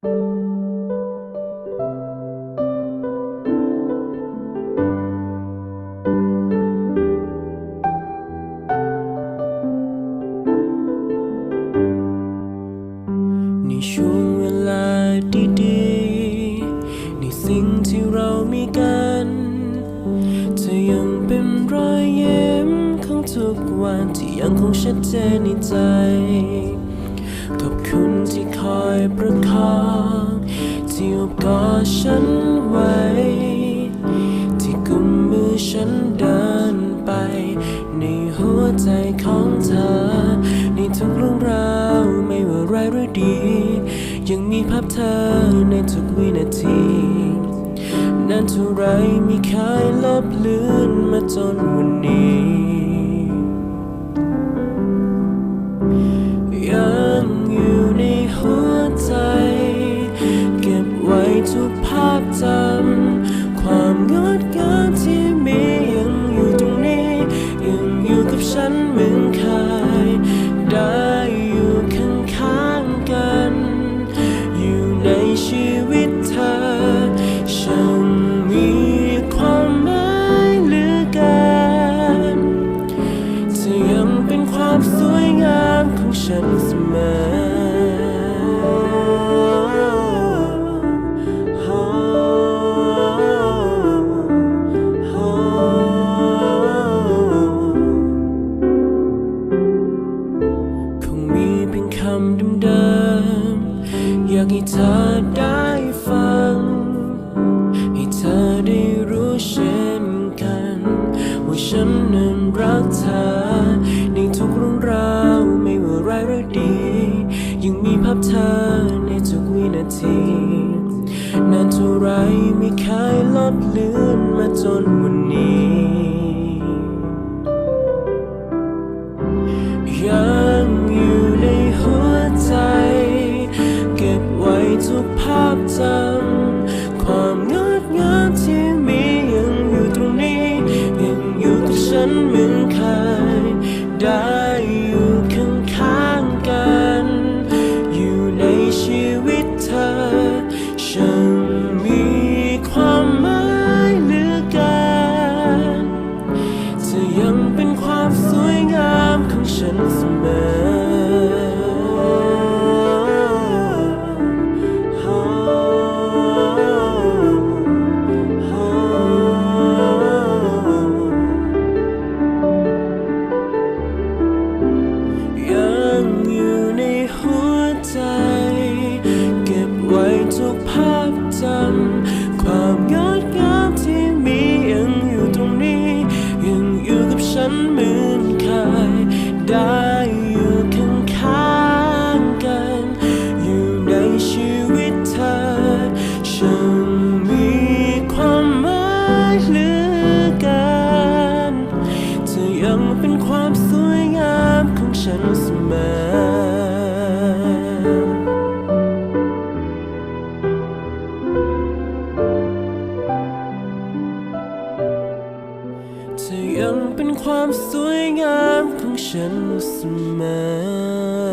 ในช่วงเวลาดีๆ ในสิ่งที่เรามีกันจะยังเป็นรอยยิ้มของทุกวันที่ยังคงชัดเจนในใจ ขอบคุณ คอยประคองที่อบกอดฉันไว้ ที่กุมมือฉันเดินไป ในหัวใจของเธอ ในทุกเรื่องราวไม่ว่าร้ายหรือดี ยังมีภาพเธอในทุกวินาทีนานเท่าไรไม่เคยลบเลือนมาจนวันำเดิมๆอยากให้เธอได้ฟัง ให้เธอได้รู้เช่นกัน ว่าฉันนั้นรักเธอ ในทุกเรื่องราวไม่ว่าร้ายหรือดีาพเธอในทุกวินาที นานเท่าไรไม่เคยลดเลือนมาจนวันนี้ ยังอยู่ในหัวใจ เก็บไว้ทุกภาพจำความงดงามที่มียังอยู่ตรงนี้ ยังอยู่กับฉันเหมือนเคยได้ นเสมอยังอยู่ในหัวใจเก็บไว้ทุกภาพจำ วยงามของฉันเสมอ